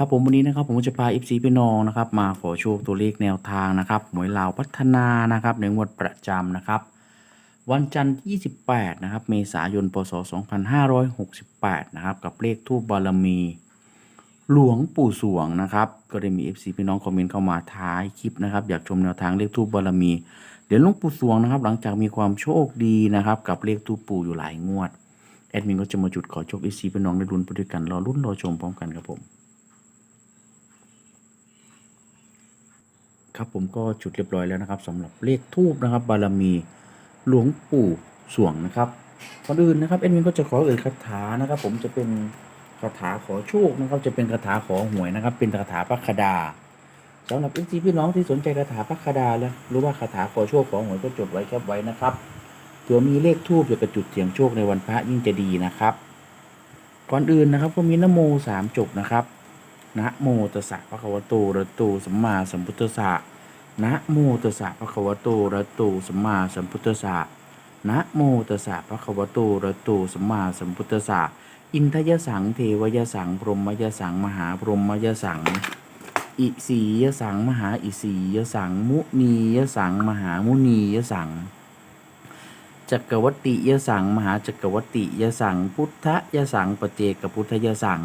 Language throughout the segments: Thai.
ครับผมวันนี้นะครับผมจะพา FC พี่น้องนะครับมาขอโชคตัวเลขแนวทางนะครับหมวยลาวพัฒนานะครับในงวดประจำนะครับ วันจันทร์ที่28นะครับเมษายนพศ2568นะครับกับเลขทูบบารมี หลวงปู่สวงนะครับก็ได้มี FC พี่น้องคอมเมนต์เข้ามาท้ายคลิปนะครับอยากชมแนวทางเลขทูบบารมี เดี๋ยวหลวงปู่สวงนะครับ หลังจากมีความโชคดีนะครับกับเลขทูปปู่อยู่หลายงวดแอดมินก็จะมาจุดขอโชค FC พี่น้องได้ลุ้นไปด้วยกันรอลุ้นรอชมพร้อมกันครับผม ครับผมก็จุดเรียบร้อยแล้วนะครับสำหรับเลขทูบนะครับ บารมีหลวงปู่สวงนะครับก่อนอื่นนะครับแอดมินก็จะขอเอ่ยคาถานะครับ ผมจะเป็นคาถาขอโชคนะครับ จะเป็นคาถาขอหวยนะครับ เป็นคาถาพระคดาสำหรับเอฟซีพี่น้องที่สนใจคาถาพระคดาแล้วรือว่าคาถาขอโชคขอหวยก็จดไว้แคปไว้นะครับเผื่อมีเลขทูบเกี่ยวกับจุดเสียงโชคในวันพระยิ่งจะดีนะครับ ก่อนอื่นนะครับก็มีนโมสามจบนะครับ นะโมตัสสะภะคะวะโตอะระหะโตสัมมาสัมพุทธัสสะนะโมตัสสะภะคะวะโตอะระหะโตสัมมาสัมพุทธัสสะนะโมตัสสะภะคะวะโตอะระหะโตสัมมาสัมพุทธัสสะอินทยสังเทวยสังพรหมยสังมหาพรหมยสัง อิสียสังมหาอิสียสัง มุนียสังมหามุนียสังจักรวัติยสังมหาจักรวัติยสัง พุทธยสังปเจกพุทธยสัง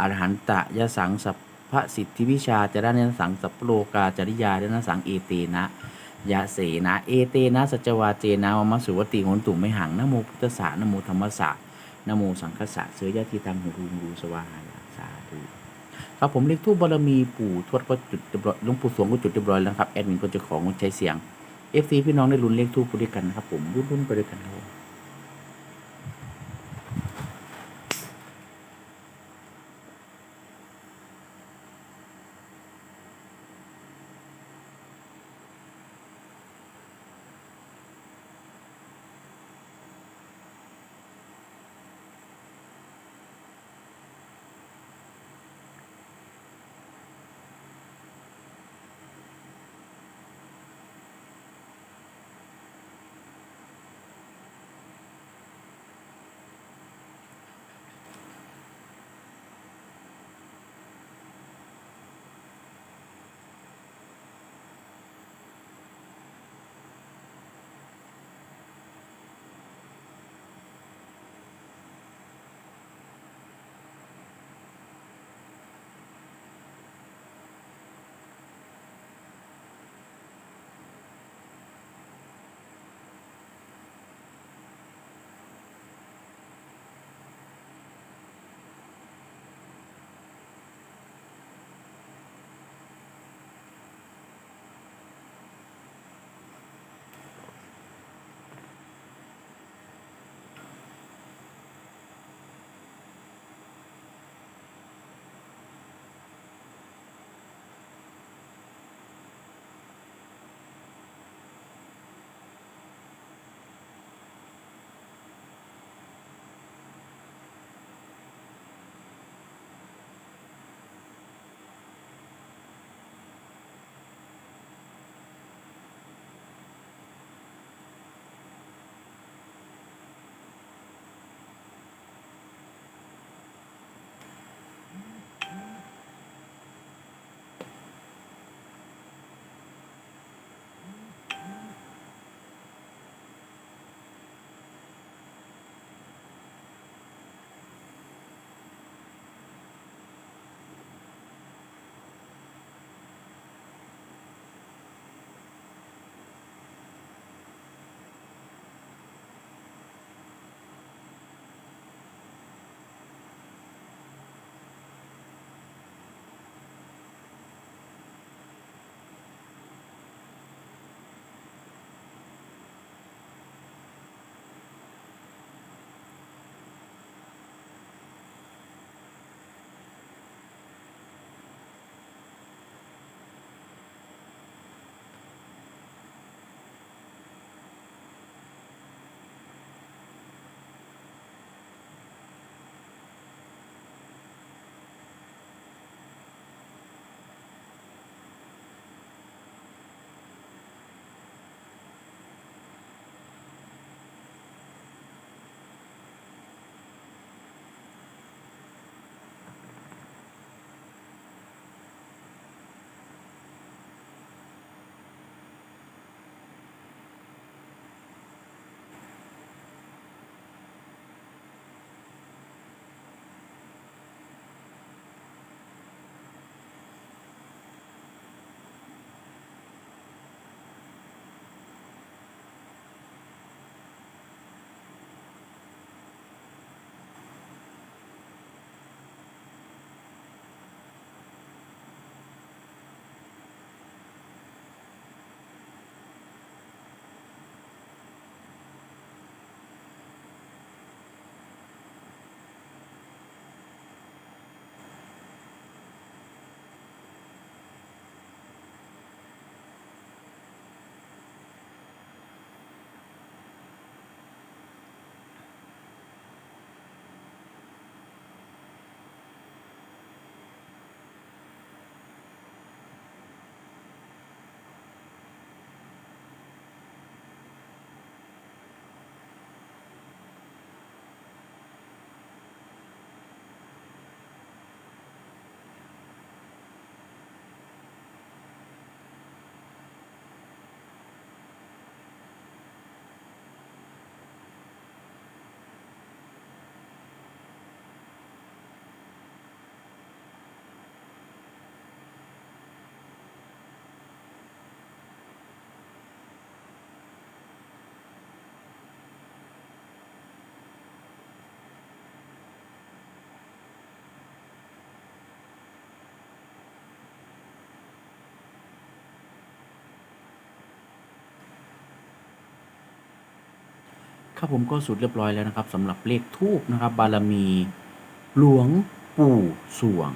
อรหันตะยะสังสัพพะสิทธิวิชาจารณะสังสัพโลกาจริยาเดนสังเอเตนะยะเสนะเอเตนะสัจวาเจนะวมสุวติโหนตุไม่หังนโมพุทธสานะโมธรรมสะนะโมสังคสะเสยยะทีตังหูรูรูสวาหายาสาธุครับผมเลขทูปบารมีปู่ทวดก็จุดเรียบร้อยหลวงปู่สวงก็จุดเรียบร้อยแล้วครับแอดมินก็จะของใช้เสียงเอฟซีพี่น้องได้ลุ้นเลขทูปไปด้วยกันนะครับผมรุ่นๆไปด้วยกันครับ ครับผมก็สุดเรียบร้อยแล้วนะครับสำหรับเลขทูบนะครับ บารมีหลวงปู่สวง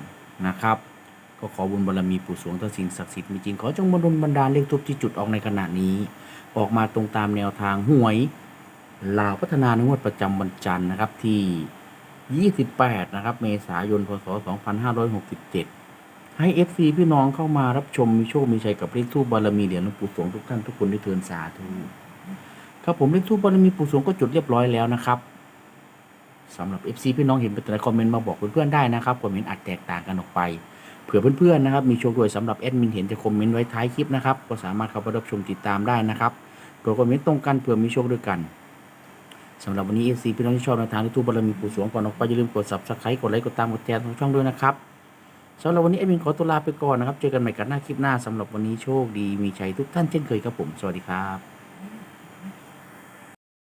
นะครับก็ขอบุญบารมีปู่สวงทั้งสิ่งศักดิ์สิทธิ์มีจริงขอจงบรรบันดาลเลขทูบที่จุดออกในขณะนี้ ออกมาตรงตามแนวทางหวยลาวพัฒนานงวดประจำวันจันทร์นะครับที่ 28 นะครับ เมษายน พศ 2567 ให้ FC พี่น้องเข้ามารับชมมีโชคมีชัยกับเลขทูบบารมีเหรียญหลวงปู่สวงทุกท่านทุกคนด้วยเทินสาธุ ครับผมเลขทูบบารมีปู่สวงก็จุดเรียบร้อยแล้วนะครับสำหรับ FC พี่น้องเห็นเป็นอะไรคอมเมนต์มาบอกเพื่อนๆได้นะครับคอมเมนต์อาจแตกต่างกันออกไปเผื่อเพื่อนๆนะครับมีโชคด้วยสำหรับแอดมินเห็นจะคอมเมนต์ไว้ท้ายคลิปนะครับก็สามารถเข้าไปรับชมติดตามได้นะครับเผื่อคอมเมนต์ตรงกันเผื่อมีโชคด้วยกันสำหรับวันนี้ FC พี่น้องที่ชอบในทางทูบบารมีปู่สวงก่อนออกไปอย่าลืมกด subscribe กดไลค์กดตามกดแชร์ทางช่องด้วยนะครับสำหรับวันนี้แอดมินขอตัวลาไปก่อนนะครับเจอกันใหม่กันหน้าคลิปหน้าสำหรับวันนี้โชคดีมีชัยทุกท่านเช่นเคยครับผมสวัสดีครับ